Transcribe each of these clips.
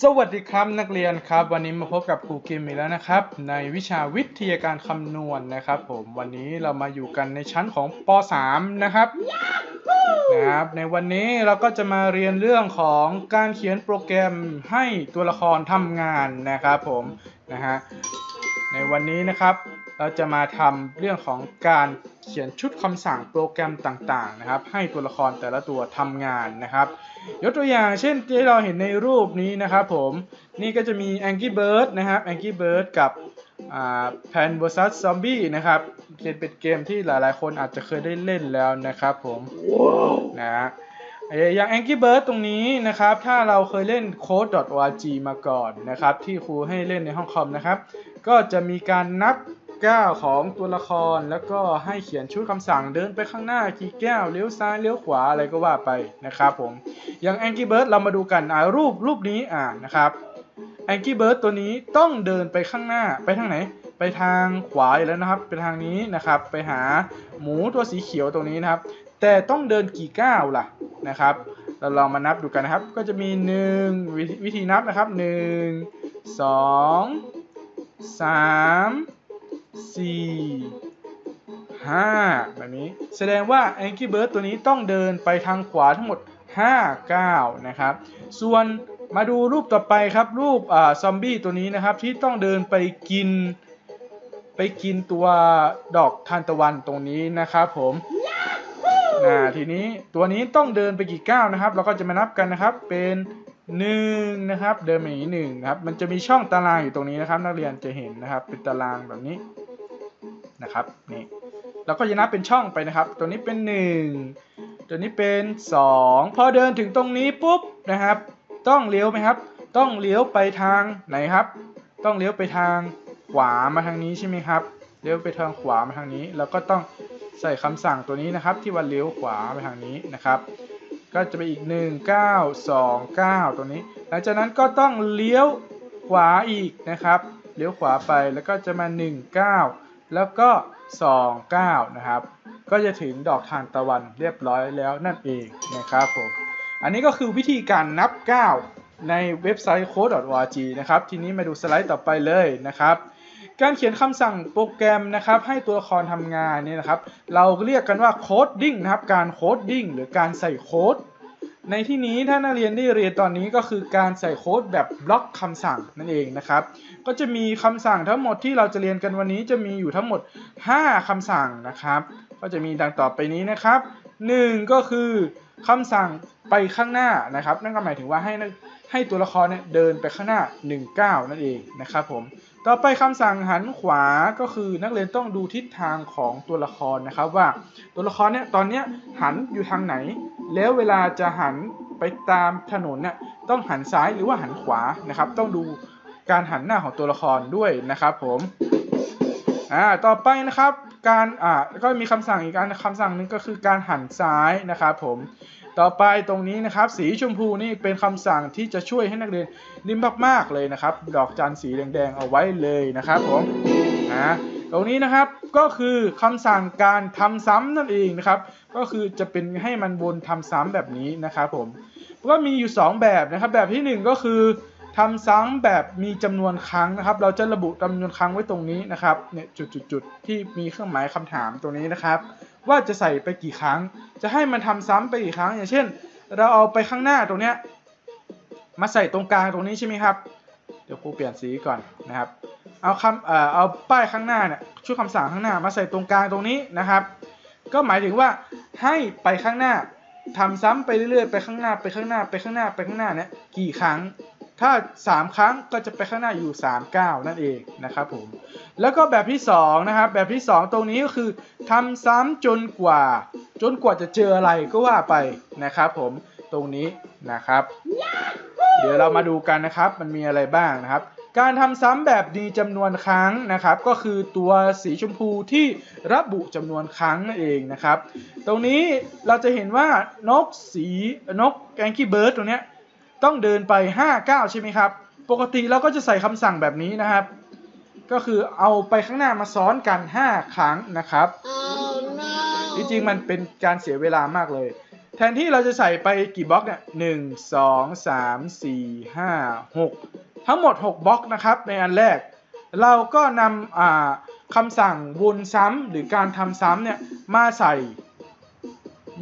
สวัสดีครับนักเรียนครับ วันนี้มาพบกับครูกิมอีกแล้วนะครับ ในวิชาวิทยาการคำนวณนะครับ ผมวันนี้เรามาอยู่กันในชั้นของป .3 นะครับนะครับ ในวันนี้เราก็จะมาเรียนเรื่องของการเขียนโปรแกรมให้ตัวละครทำงานนะครับผมนะฮะในวันนี้นะครับ เราจะมาทำเรื่องของการ เขียนชุดคำสั่งโปรแกรมต่างๆนะครับ ให้ตัวละครแต่ละตัวทำงานนะครับ ยกตัวอย่างเช่นที่เราเห็นในรูปนี้นะครับผมนี่ก็จะมี Angry Bird นะครับ Angry Bird กับแพน vs Zombie นะครับเกมเป็นเกมที่หลายๆ คนอาจจะเคยได้เล่นแล้วนะครับผมนะฮะอย่าง Angry Bird ตรงนี้นะครับ ถ้าเราเคยเล่น code.org มาก่อนนะครับ ที่ครูให้เล่นในห้องคอมนะครับ ก็จะมีการนับ ก้าวของตัวละครแล้วก็ให้เขียนชุดคำสั่งเดินไปข้างหน้าขี่แก้วเลี้ยวซ้ายเลี้ยวขวาอะไรก็ว่าไปนะครับผมอย่าง Angry Bird เรามาดูกันอ่ารูปรูปนี้อ่านะครับ Angry Bird ตัวนี้ต้องเดินไปข้างหน้าไปทางไหน ไปทางขวาอยู่แล้วนะครับไปทางนี้นะครับไปหาหมูตัวสีเขียวตรงนี้นะครับ แต่ต้องเดินกี่ก้าวล่ะนะครับเราลองมานับดูกันนะครับ ก็จะมี 1ววิธีนับนะครับ 1 2 3 4 5แบบนี้ แสดงว่า Angry Bird ตัวนี้ต้องเดินไปทางขวาทั้งหมด5ก้าวนะครับ ส่วนมาดูรูปต่อไปครับ รูปอ่าซอมบี้ตัวนี้นะครับ ที่ต้องเดินไปกิน ไปกินตัวดอกทานตะวันตรงนี้นะครับผมนะทีนี้ตัวนี้ต้องเดินไปกี่ก้าวนะครับ เราก็จะมานับกันนะครับเป็น1นะครับ เดินมาอย่างนี้หนึ่งนะครับ มันจะมีช่องตารางอยู่ตรงนี้นะครับ นักเรียนจะเห็นนะครับ เป็นตารางแบบนี้ นะครับนี่เราก็จะนับเป็นช่องไปนะครับ ตัวนี้เป็น 1 ตัวนี้เป็น 2 พอเดินถึงตรงนี้ปุ๊บนะครับ ต้องเลี้ยวไหมครับ ต้องเลี้ยวไปทางไหนครับ ต้องเลี้ยวไปทางขวามาทางนี้ใช่ไหมครับเลี้ยวไปทางขวามาทางนี้แล้วก็ต้องใส่คำสั่งตัวนี้นะครับ ที่ว่าเลี้ยวขวาไปทางนี้นะครับ ก็จะไปอีก 1 9 2 9ตรงนี้ หลังจากนั้นก็ต้องเลี้ยวขวาอีกนะครับ เลี้ยวขวาไปแล้วก็จะมา 1 9 แล้วก็ 2 9 นะครับ ก็จะถึงดอกทานตะวันเรียบร้อยแล้วนั่นเองนะครับผม อันนี้ก็คือวิธีการนับ 9 ในเว็บไซต์ code.org นะครับ ทีนี้มาดูสไลด์ต่อไปเลยนะครับ การเขียนคำสั่งโปรแกรมนะครับ ให้ตัวละครทำงานเนี่ยนะครับ เราเรียกกันว่าโคดดิ้งนะครับ การโคดดิ้งหรือการใส่โค้ด ในที่นี้ถ้านักเรียนได้เรียนตอนนี้ก็คือการใส่โค้ดแบบบล็อกคำสั่งนั่นเองนะครับ ก็จะมีคำสั่งทั้งหมดที่เราจะเรียนกันวันนี้จะมีอยู่ทั้งหมด 5คำสั่งนะครับ ก็จะมีดังต่อไปนี้นะครับ 1 ก็คือคำสั่งไปข้างหน้านะครับ นั่นก็หมายถึงว่าให้ให้ตัวละครเนี่ยเดินไปข้างหน้า1ก้าวนั่นเองนะครับผมต่อไปคำสั่งหันขวาก็คือนักเรียนต้องดูทิศทางของตัวละครนะครับว่าตัวละครเนี่ยตอนเนี้ยหันอยู่ทางไหน แล้วเวลาจะหันไปตามถนนเนี่ยต้องหันซ้ายหรือว่าหันขวานะครับ ต้องดูการหันหน้าของตัวละครด้วยนะครับผมอ่าต่อไปนะครับการอ่าก็มีคำสั่งอีกอันคำสั่งหนึ่งก็คือการหันซ้ายนะครับผมต่อไปตรงนี้นะครับ สีชมพูนี่เป็นคำสั่งที่จะช่วยให้นักเรียนนิ่มมากๆเลยนะครับ ดอกจันสีแดงๆเอาไว้เลยนะครับผมอ่า ตรงนี้นะครับก็คือคำสั่งการทำซ้ำนั่นเองนะครับ ก็คือจะเป็นให้มันวนทำซ้ำแบบนี้นะครับผมก็มีอยู่ 2 แบบนะครับ แบบที่ 1 ก็คือทำซ้ำแบบมีจำนวนครั้งนะครับ เราจะระบุจำนวนครั้งไว้ตรงนี้นะครับเนี่ยจุดๆๆที่มีเครื่องหมายคำถามตรงนี้นะครับ ว่าจะใส่ไปกี่ครั้ง จะให้มันทำซ้ำไปกี่ครั้ง อย่างเช่น เราเอาไปข้างหน้าตรงเนี้ยมาใส่ตรงกลางตรงนี้ใช่ไหมครับ เดี๋ยวครูเปลี่ยนสีก่อนนะครับ เอาคำเอ่อเอาป้ายข้างหน้าเนี่ยชุดคำสั่งข้างหน้ามาใส่ตรงกลางตรงนี้นะครับ ก็หมายถึงว่าให้ไปข้างหน้าทำซ้ำไปเรื่อยๆไปข้างหน้าไปข้างหน้าไปข้างหน้าไปข้างหน้าเนี่ยกี่ครั้ง ถ้า 3 ครั้งก็จะไปข้างหน้าอยู่ 3 9 นั่นเองนะครับผมแล้วก็แบบที่2นะครับแบบที่ 2 ตรงนี้ก็คือทำซ้ำจนกว่า จนกว่าจะเจออะไรก็ว่าไปนะครับผมตรงนี้นะครับ เดี๋ยวเรามาดูกันนะครับ มันมีอะไรบ้างนะครับ การทำซ้ำแบบดีจำนวนครั้งนะครับ ก็คือตัวสีชมพูที่ระบุจำนวนครั้งนั่นเองนะครับ ตรงนี้เราจะเห็นว่านกสีนกแกงกี้เบิร์ดตรงนี้ต้องเดินไป 5 9 ใช่ไหมครับ ปกติเราก็จะใส่คำสั่งแบบนี้นะครับ ก็คือเอาไปข้างหน้ามาซ้อนกัน 5 ครั้งนะครับ Oh no จริงๆมันเป็นการเสียเวลามากเลยแทนที่เราจะใส่ไปกี่บล็อกเนี่ยหนึ่งสองสามสี่ห้าหก ทั้งหมด 6บล็อกนะครับในอันแรก เราก็นำคำสั่งวนซ้ำหรือการทำซ้ำเนี่ยมาใส่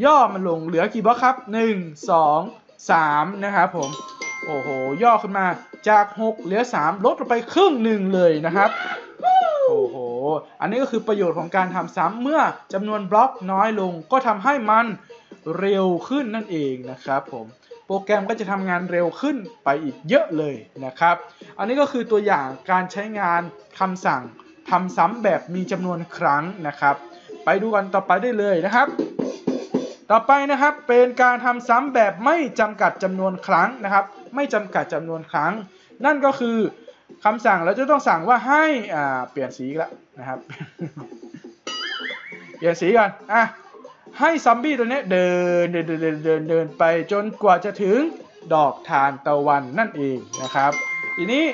ย่อมันลงเหลือกี่บล็อกครับ 1 2 3 นะครับผม โอ้โห ย่อขึ้นมาจาก 6 เหลือ 3 ลดลงไปครึ่งหนึ่งเลยนะครับโอ้โห อันนี้ก็คือประโยชน์ของการทำซ้ำเมื่อจำนวนบล็อกน้อยลงก็ทำให้มันเร็วขึ้นนั่นเองนะครับผม โปรแกรมก็จะทำงานเร็วขึ้นไปอีกเยอะเลยนะครับ อันนี้ก็คือตัวอย่างการใช้งานคำสั่งทำซ้ำแบบมีจำนวนครั้งนะครับ ไปดูกันต่อไปได้เลยนะครับ ต่อไปนะครับเป็นการทำซ้ำแบบไม่จำกัดจำนวนครั้งนะครับ ไม่จำกัดจำนวนครั้ง นั่นก็คือคำสั่งเราจะต้องสั่งว่าให้อ่าเปลี่ยนสีแล้วนะครับ เปลี่ยนสีก่อนอะ ให้ซอมบี้ตัวนี้เดินเดินเดินเดินเดินไปจนกว่าจะถึงดอกทานตะวันนั่นเองนะครับ ทีนี้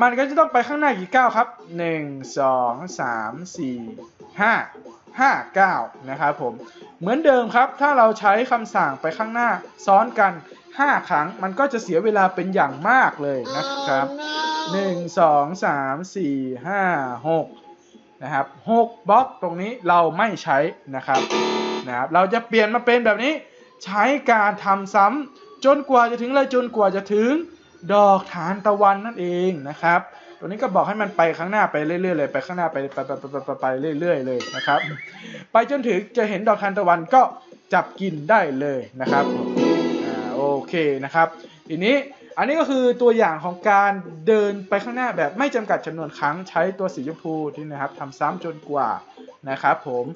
มันก็จะต้องไปข้างหน้ากี่ก้าวครับ 1 2 3 4 5 5ก้านะครับผม เหมือนเดิมครับ ถ้าเราใช้คำสั่งไปข้างหน้าซ้อนกัน 5 ครั้ง มันก็จะเสียเวลาเป็นอย่างมากเลยนะครับ 1 2 3 4 5 6 นะครับ 6บล็อกตรงนี้เราไม่ใช้นะครับ นะครับเราจะเปลี่ยนมาเป็นแบบนี้ ใช้การทำซ้ำจนกว่าจะถึงเลยจนกว่าจะถึงดอกฐานตะวันนั่นเองนะครับ ตัวนี้ก็บอกให้มันไปข้างหน้าไปเรื่อยๆเลยไปข้างหน้าไปไปไปไปไปไปเรื่อยๆเลยนะครับ ไปจนถึงจะเห็นดอกทานตะวันก็จับกินได้เลยนะครับอ่าโอเคนะครับ ทีนี้อันนี้ก็คือตัวอย่างของการเดินไปข้างหน้าแบบไม่จำกัดจำนวนครั้งใช้ตัวสีชมพูที่นะครับทำซ้ำจนกว่านะครับผม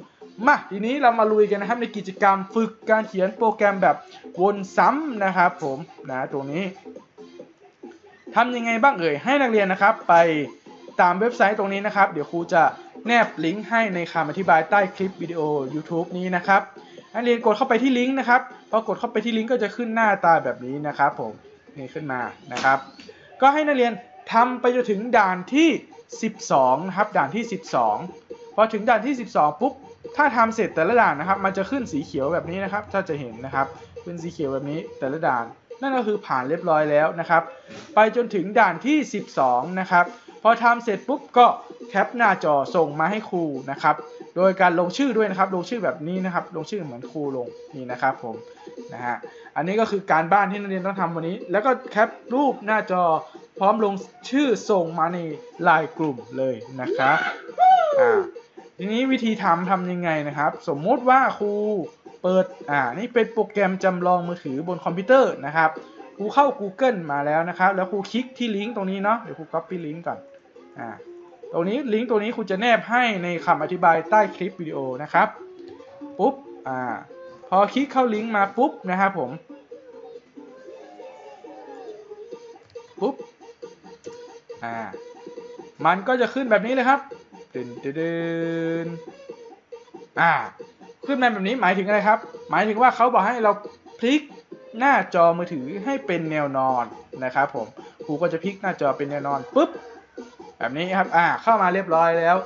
มาทีนี้เรามาลุยกันนะครับในกิจกรรมฝึกการเขียนโปรแกรมแบบวนซ้ำนะครับผมนะตรงนี้ทำยังไงบ้างเอ่ยให้นักเรียนนะครับ ไปตามเว็บไซต์ตรงนี้นะครับ เดี๋ยวครูจะแนบลิงก์ให้ในคำอธิบายใต้คลิปวิดีโอ YouTube นี้นะครับนักเรียนกดเข้าไปที่ลิงก์นะครับพอกดเข้าไปที่ลิงก์ก็จะขึ้นหน้าตาแบบนี้นะครับผมนี่ขึ้นมานะครับ ก็ให้นักเรียนทำไปจนถึงด่านที่ 12นะครับด่านที่ 12 พอถึงด่านที่ 12 ปุ๊บ ถ้าทำเสร็จแต่ละด่านนะครับ มันจะขึ้นสีเขียวแบบนี้นะครับ ถ้าจะเห็นนะครับขึ้นสีเขียวแบบนี้แต่ละด่าน นั่นก็คือผ่านเรียบร้อยแล้วนะครับ ไปจนถึงด่านที่ 12 นะครับ พอทำเสร็จปุ๊บก็แคปหน้าจอส่งมาให้ครูนะครับ โดยการลงชื่อด้วยนะครับ ลงชื่อแบบนี้นะครับ ลงชื่อเหมือนครูลงนี่นะครับผมนะฮะอันนี้ก็คือการบ้านที่นักเรียนต้องทำวันนี้ แล้วก็แคปรูปหน้าจอพร้อมลงชื่อส่งมาในไลน์กลุ่มเลยนะครับอ่า ทีนี้วิธีทำทำยังไงนะครับ สมมุติว่าครูเปิดอ่านี่เป็นโปรแกรมจำลองมือถือบนคอมพิวเตอร์นะครับครูเข้า Google มาแล้วนะครับ แล้วครูคลิกที่ลิงก์ตรงนี้เนาะเดี๋ยวครู copy ลิงก์ก่อนอ่าตรงนี้ลิงก์ตัวนี้ครูจะแนบให้ในคำอธิบายใต้คลิปวิดีโอนะครับปุ๊บอ่าพอคลิกเข้าลิงก์มาปุ๊บนะครับผมปุ๊บอ่ามันก็จะขึ้นแบบนี้เลยครับ ดึนดึนอ่า ขึ้นมาแบบนี้หมายถึงอะไรครับ หมายถึงว่าเขาบอกให้เราพลิกหน้าจอมือถือให้เป็นแนวนอนนะครับผมครูก็จะพลิกหน้าจอเป็นแนวนอนปุ๊บแบบนี้ครับ อ่า เข้ามาเรียบร้อยแล้ว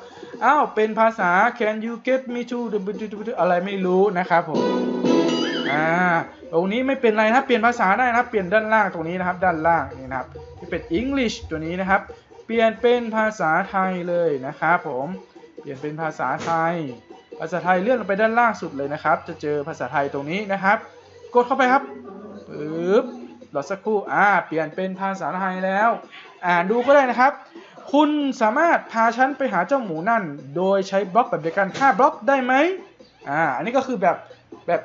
อ้าว เป็นภาษา can you get me to อะไรไม่รู้นะครับผม อ่า ตรงนี้ไม่เป็นไรนะ เปลี่ยนภาษาได้นะ เปลี่ยนด้านล่างตรงนี้นะครับ ด้านล่างนี่นะครับ ที่เป็น English ตัวนี้นะครับ ปลี่ยนเป็นภาษาไทยเลยนะครับผม เปลี่ยนเป็นภาษาไทย ภาษาไทยเลื่อนลงไปด้านล่างสุดเลยนะครับ จะเจอภาษาไทยตรงนี้นะครับ กดเข้าไปครับปึ๊บรอสักครู่ อ่า เปลี่ยนเป็นภาษาไทยแล้ว อ่านดูก็ได้นะครับ คุณสามารถพาฉันไปหาเจ้าหมูนั่น โดยใช้บล็อกแบบเดียวกัน5บล็อกได้ไหมอ่า อันนี้ก็คือแบบแบบ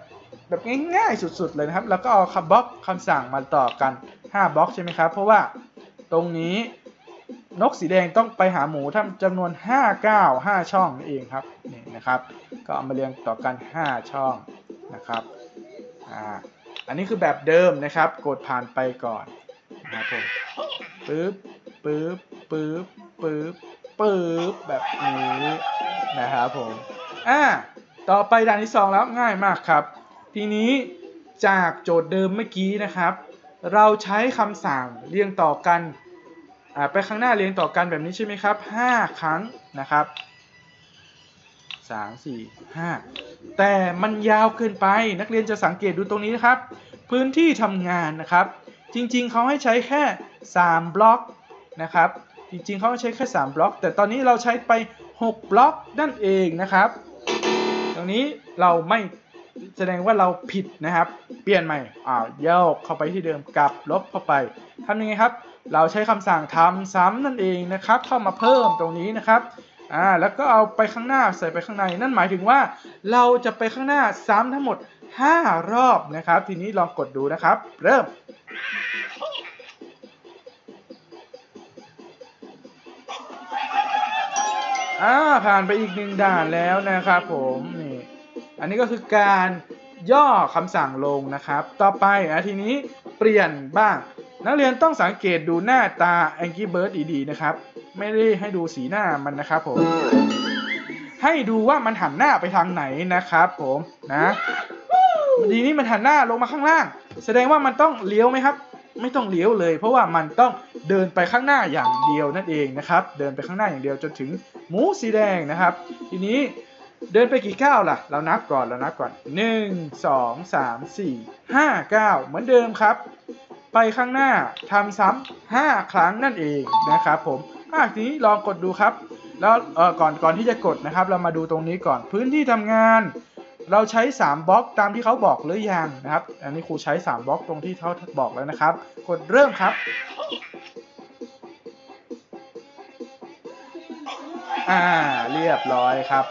แบบง่ายๆสุดๆเลยนะครับ แล้วก็เอาคำบล็อกคำสั่งมาต่อกัน5บล็อกใช่ไหมครับ เพราะว่าตรงนี้ นกสีแดงต้องไปหาหมูทำจำนวน 5 9 5 ช่องนั่นเองครับนี่นะครับ ก็เอามาเรียงต่อกัน 5 ช่องนะครับอ่าอันนี้คือแบบเดิมนะครับ กดผ่านไปก่อนนะครับผมปึ๊บปึ๊บปึ๊บปึ๊บปึ๊บแบบนี้นะครับผมอ่าต่อไปด่านที่ 2 แล้วง่ายมากครับ ทีนี้จากโจทย์เดิมเมื่อกี้นะครับ เราใช้คำสั่งเรียงต่อกัน ไปข้างหน้าเรียงต่อกันแบบนี้ใช่ไหมครับ 5 ครั้งนะครับสามสี่ห้าแต่มันยาวเกินไปนักเรียนจะสังเกตดูตรงนี้นะครับ พื้นที่ทำงานนะครับ จริงๆ เขาให้ใช้แค่ 3 บล็อกนะครับ จริงๆ เขาให้ใช้แค่ 3 บล็อก แต่ตอนนี้เราใช้ไป 6 บล็อกนั่นเองนะครับ ตรงนี้เราไม่ แสดงว่าเราผิดนะครับ เปลี่ยนใหม่อ่าโยกเข้าไปที่เดิมกลับลบเข้าไปทำยังไงครับ เราใช้คำสั่งทำซ้ำนั่นเองนะครับ เข้ามาเพิ่มตรงนี้นะครับอ่าแล้วก็เอาไปข้างหน้าใส่ไปข้างใน นั่นหมายถึงว่าเราจะไปข้างหน้าซ้ำทั้งหมด 5 รอบนะครับ ทีนี้ลองกดดูนะครับ เริ่มอ่าผ่านไปอีกหนึ่งด่านแล้วนะครับผม อันนี้ก็คือการย่อคำสั่งลงนะครับ ต่อไปอะทีนี้เปลี่ยนบ้าง นักเรียนต้องสังเกตดูหน้าตา Angry Bird ดีๆนะครับ ไม่ได้ให้ดูสีหน้ามันนะครับผม ให้ดูว่ามันหันหน้าไปทางไหนนะครับผมนะทีนี้มันหันหน้าลงมาข้างล่าง แสดงว่ามันต้องเลี้ยวไหมครับ ไม่ต้องเลี้ยวเลย เพราะว่ามันต้องเดินไปข้างหน้าอย่างเดียวนั่นเองนะครับ เดินไปข้างหน้าอย่างเดียวจนถึงหมูสีแดงนะครับ ทีนี้ เดินไปกี่ก้าวล่ะ เรานับก่อนเรานับก่อน 1 2 3 4 5 9เหมือนเดิมครับ ไปข้างหน้าทำซ้ำ5ครั้งนั่นเองนะครับผมอะทีนี้ลองกดดูครับ แล้วเออก่อนก่อนที่จะกดนะครับ เรามาดูตรงนี้ก่อนพื้นที่ทำงาน เราใช้ 3บล็อกตามที่เขาบอกหรือยังนะครับ อันนี้ครูใช้ 3บล็อกตรงที่เขาบอกแล้วนะครับ กดเริ่มครับอ่าเรียบร้อยครับ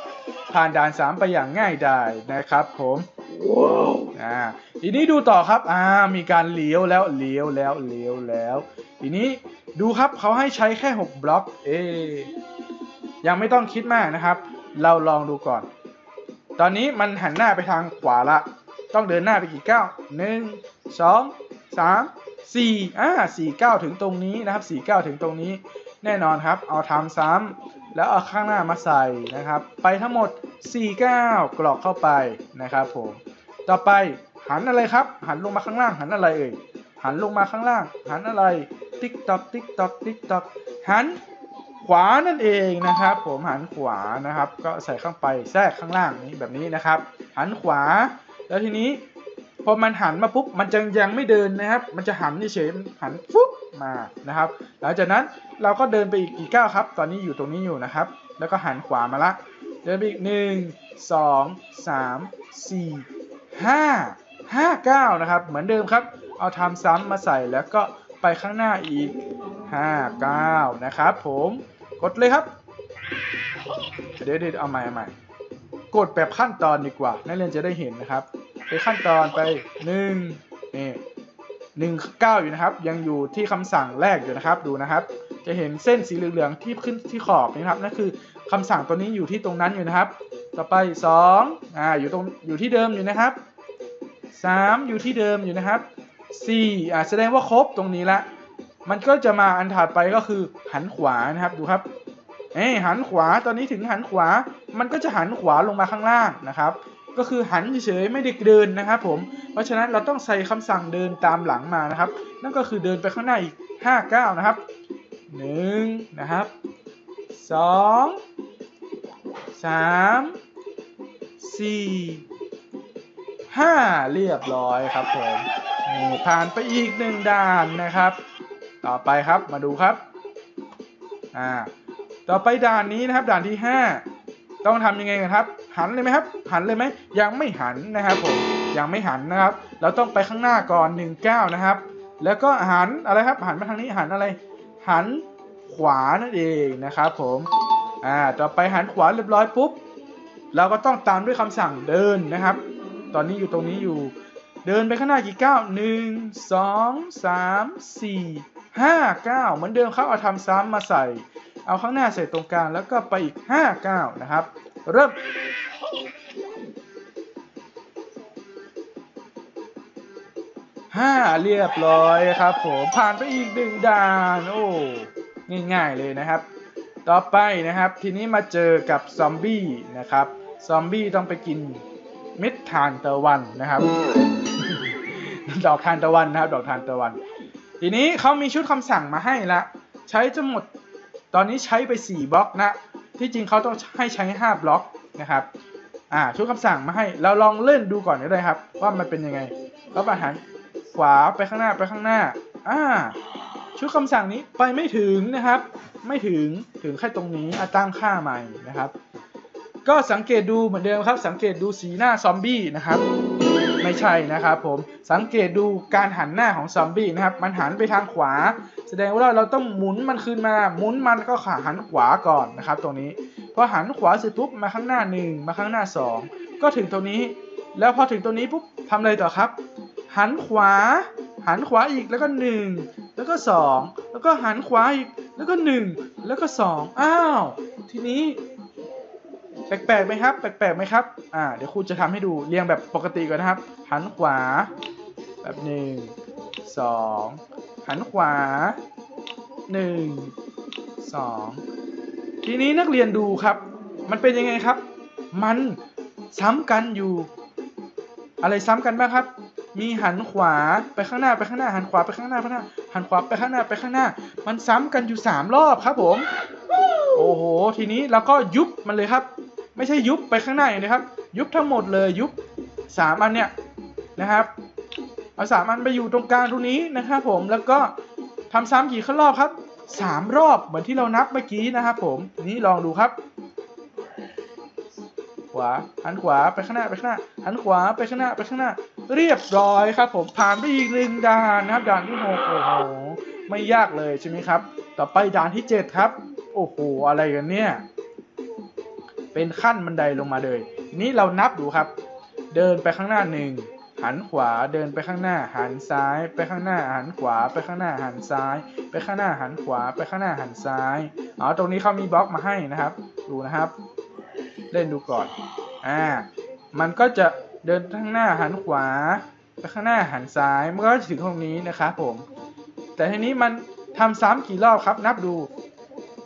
ผ่านด่าน 3 ไปอย่างง่ายดายนะครับ ผมอ่าทีนี้ดูต่อครับอ่ามีการเลี้ยวแล้วเลี้ยวแล้วเลี้ยวแล้ว ทีนี้ดูครับเขาให้ใช้แค่ 6 บล็อก เอ๊ะยังไม่ต้องคิดมากนะครับ เราลองดูก่อน ตอนนี้มันหันหน้าไปทางขวาละ ต้องเดินหน้าไปกี่ก้าวหนึ่งสองสามสี่อ่าสี่ก้าวถึงตรงนี้นะครับสี่ก้าวถึงตรงนี้ แน่นอนครับ เอาทำซ้ำ แล้วเอาข้างหน้ามาใส่นะครับ ไปทั้งหมด 4 ก้าวกรอกเข้าไปนะครับผม ต่อไปหันอะไรครับ หันลงมาข้างล่าง หันอะไรเอ่ย หันลงมาข้างล่าง หันอะไร ติ๊กตอกติ๊กตอกติ๊กตอกหันขวานั่นเองนะครับ ผมหันขวานะครับ ก็ใส่ข้างไปแทรกข้างล่างนี้แบบนี้นะครับ หันขวา แล้วทีนี้ พอมันหันมาปุ๊บมันจะยังไม่เดินนะครับ มันจะหันเฉยหันฟุ๊บมานะครับ หลังจากนั้นเราก็เดินไปอีกกี่ก้าวครับ ตอนนี้อยู่ตรงนี้อยู่นะครับ แล้วก็หันขวามาละ เดินไปอีกหนึ่งสองสามสี่ห้าห้าก้าวนะครับ เหมือนเดิมครับ เอาทำซ้ำมาใส่แล้วก็ไปข้างหน้าอีกห้าก้าวนะครับผมกดเลยครับ เดี๋ยวเดี๋ยวเอาใหม่เอาใหม่กดแบบขั้นตอนดีกว่า นักเรียนจะได้เห็นนะครับ ไปขั้นตอนไปหนึ่งนี่หนึ่งเก้าอยู่นะครับ ยังอยู่ที่คำสั่งแรกอยู่นะครับดูนะครับ จะเห็นเส้นสีเหลืองๆที่ขึ้นที่ขอบนะครับนั่นคือคำสั่งตัวนี้อยู่ที่ตรงนั้นอยู่นะครับ ต่อไปสองอ่าอยู่ตรงอยู่ที่เดิมอยู่นะครับสามอยู่ที่เดิมอยู่นะครับสี่อ่าแสดงว่าครบตรงนี้ละมันก็จะมาอันถัดไปก็คือหันขวานะครับดูครับเอ้หันขวาตอนนี้ถึงหันขวา มันก็จะหันขวาลงมาข้างล่างนะครับ ก็คือหันเฉยๆไม่ได้เดินนะครับผม เพราะฉะนั้นเราต้องใส่คำสั่งเดินตามหลังมานะครับ นั่นก็คือเดินไปข้างหน้าอีก5ก้าวนะครับ1นะครับ2 3 4 5 เรียบร้อยครับผมนี่ผ่านไปอีกหนึ่งด่านนะครับ ต่อไปครับมาดูครับอ่าต่อไปด่านนี้นะครับด่านที่ 5 ต้องทำยังไงกันครับ หันเลยไหมครับ หันเลยไหมยังไม่หันนะครับผมยังไม่หันนะครับ เราต้องไปข้างหน้าก่อน1ก้านะครับ แล้วก็หันอะไรครับ หันมาทางนี้หันอะไร หันขวานั่นเองนะครับผมอ่าต่อไปหันขวาเรียบร้อยปุ๊บเราก็ต้องตามด้วยคำสั่งเดินนะครับ ตอนนี้อยู่ตรงนี้อยู่ เดินไปข้างหน้ากี่ก้าวหนึ่งสองสามสี่ห้าเก้าเหมือนเดิมครับเอาทำซ้ำมาใส่ เอาข้างหน้าใส่ตรงกลางแล้วก็ไปอีกห้าก้าวนะครับ เริ่ม ห้าเรียบร้อยครับผมผ่านไปอีกหนึ่งด่านโอ้ง่ายๆเลยนะครับ ต่อไปนะครับทีนี้มาเจอกับซอมบี้นะครับซอมบี้ต้องไปกินเม็ดทานตะวันนะครับ ดอกทานตะวันนะครับ ดอกทานตะวัน ทีนี้เขามีชุดคำสั่งมาให้ละใช้ทั้งหมดตอนนี้ใช้ไป 4 บล็อกนะ ที่จริงเขาต้องให้ใช้ 5 บล็อกนะครับอ่าชุดคำสั่งมาให้เราลองเล่นดูก่อนก็ได้ครับ ว่ามันเป็นยังไงแล้วมาหัน ขวาไปข้างหน้าไปข้างหน้า อ่า ชุดคำสั่งนี้ไปไม่ถึงนะครับ ไม่ถึงถึงแค่ตรงนี้อะตั้งค่าใหม่นะครับ ก็สังเกตดูเหมือนเดิมครับ สังเกตดูสีหน้าซอมบี้นะครับ ไม่ใช่นะครับผมสังเกตดูการหันหน้าของซอมบี้นะครับ มันหันไปทางขวา แสดงว่าเราต้องหมุนมันคืนมาหมุนมันก็ขาหันขวาก่อนนะครับ ตรงนี้พอหันขวาเสร็จปุ๊บมาข้างหน้าหนึ่งมาข้างหน้าสองก็ถึงตรงนี้ แล้วพอถึงตรงนี้ปุ๊บทำอะไรต่อครับ หันขวา หันขวาอีกแล้วก็หนึ่งแล้วก็สองแล้วก็หันขวาอีกแล้วก็หนึ่งแล้วก็สองอ้าว ทีนี้ แปลกๆไหมครับ แปลกๆไหมครับ อ่า เดี๋ยวครูจะทำให้ดูเรียงแบบปกติก่อนนะครับ หันขวา แบบหนึ่งสองหันขวาหนึ่งสองทีนี้นักเรียนดูครับ มันเป็นยังไงครับ มันซ้ำกันอยู่ อะไรซ้ำกันบ้างครับ มีหันขวาไปข้างหน้าไปข้างหน้าหันขวาไปข้างหน้าไปข้างหน้า หันขวาไปข้างหน้าไปข้างหน้า มันซ้ำกันอยู่สามรอบครับผม โอ้โห ทีนี้เราก็ยุบมันเลยครับ ไม่ใช่ยุบไปข้างหน้าอย่างเดียวครับ ยุบทั้งหมดเลยยุบสามอันเนี่ยนะครับ เอาสามอันไปอยู่ตรงกลางตรงนี้นะครับผมแล้วก็ทำซ้ำกี่ขั้นรอบครับสามรอบเหมือนที่เรานับเมื่อกี้นะครับผมนี่ลองดูครับขวาหันขวาไปข้างหน้าไปข้างหน้าหันขวาไปข้างหน้าไปข้างหน้า เรียบร้อยครับผมผ่านไปอีกหนึ่งด่านนะครับด่านที่หกโอ้โหไม่ยากเลยใช่ไหมครับ ต่อไปด่านที่เจ็ดครับ โอ้โหอะไรกันเนี่ย เป็นขั้นบันไดลงมาเลยนี้เรานับดูครับ เดินไปข้างหน้าหนึ่งหันขวาเดินไปข้างหน้าหันซ้าย ไปข้างหน้าหันขวา ไปข้างหน้าหันซ้าย ไปข้างหน้าหันขวา ไปข้างหน้าหันซ้ายอ๋อตรงนี้เขามีบล็อกมาให้นะครับ ดูนะครับ เล่นดูก่อนอ่ามันก็จะ เดินข้างหน้าหันขวาไปข้างหน้าหันซ้ายมันก็จะถึงตรงนี้นะครับผม แต่ทีนี้มันทำซ้ำกี่รอบครับนับดู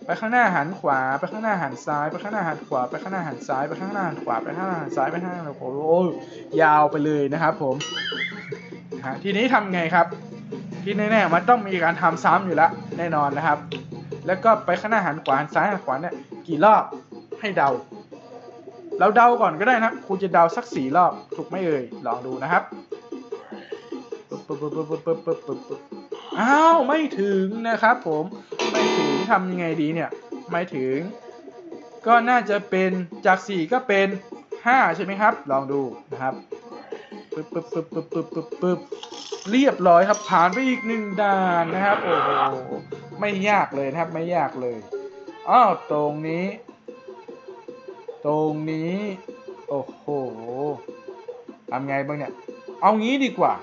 ไปข้างหน้าหันขวา ไปข้างหน้าหันซ้าย ไปข้างหน้าหันขวา ไปข้างหน้าหันซ้าย ไปข้างหน้าหันขวา ไปข้างหน้าหันซ้าย ไปข้างหน้าหันขวาโอ้ยยาวไปเลยนะครับผมฮะทีนี้ทำไงครับ ที่แน่ๆมันต้องมีการทำซ้ำอยู่แล้วแน่นอนนะครับ แล้วก็ไปข้างหน้าหันขวาหันซ้ายหันขวาเนี่ยกี่รอบให้เดา เราเดาก่อนก็ได้นะครูจะเดาสักสี่รอบถูกไม่เอ่ยลองดูนะครับอ้าวไม่ถึงนะครับ ผมไม่ถึงทำยังไงดีเนี่ยไม่ถึง ก็น่าจะเป็นจาก 4 ก็เป็น 5 ใช่ไหมครับ ลองดูนะครับปึ๊บปึ๊บปึ๊บปึ๊บปึ๊บปึ๊บปึ๊บเรียบร้อยครับผ่านไปอีกหนึ่งด่านนะครับโอ้โหไม่ยากเลยนะครับไม่ยากเลยอ้าวตรงนี้ ตรงนี้ โอ้โหทำไงบ้างเนี่ย เอางี้ดีกว่า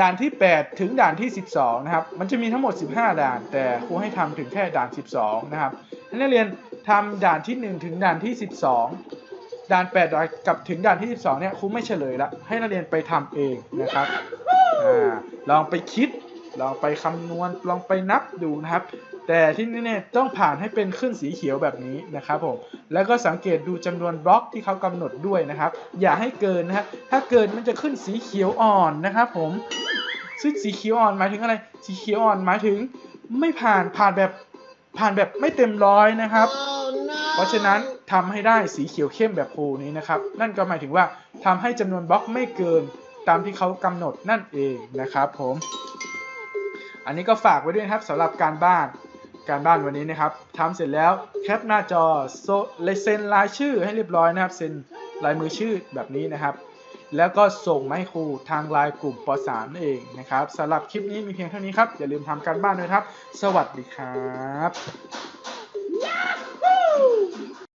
ด่านที่ 8 ถึงด่านที่ 12 นะครับ มันจะมีทั้งหมด 15 ด่าน แต่ครูให้ทำถึงแค่ด่าน 12 นะครับให้นักเรียนทำด่านที่ 1 ถึงด่านที่ 12 ด่าน 8 กับถึงด่านที่ 12 เนี่ยครูไม่เฉลยละ ให้นักเรียนไปทำเองนะครับอลองไปคิดลองไปคำนวณลองไปนับดูนะครับ แต่ที่แน่ๆต้องผ่านให้เป็นขึ้นสีเขียวแบบนี้นะครับผมแล้วก็สังเกตดูจำนวนบล็อกที่เขากำหนดด้วยนะครับ อย่าให้เกินนะฮะถ้าเกินมันจะขึ้นสีเขียวอ่อนนะครับผมซึ่งสีเขียวอ่อนหมายถึงอะไร สีเขียวอ่อนหมายถึง ไม่ผ่านผ่านแบบผ่านแบบไม่เต็มร้อยนะครับ เพราะฉะนั้นทำให้ได้สีเขียวเข้มแบบครูนี้นะครับ นั่นก็หมายถึงว่าทำให้จำนวนบล็อกไม่เกินตามที่เขากำหนดนั่นเองนะครับผม อันนี้ก็ฝากไว้ด้วยครับสำหรับการบ้าน การบ้านวันนี้นะครับทำเสร็จแล้วแคปหน้าจอโซเลเซ็นลายชื่อให้เรียบร้อยนะครับเซ็นลายมือชื่อแบบนี้นะครับ แล้วก็ส่งมาให้ครูทางไลน์กลุ่มป .3 นั่นเองนะครับสำหรับคลิปนี้มีเพียงเท่านี้ครับ อย่าลืมทำการบ้านด้วยครับ สวัสดีครับ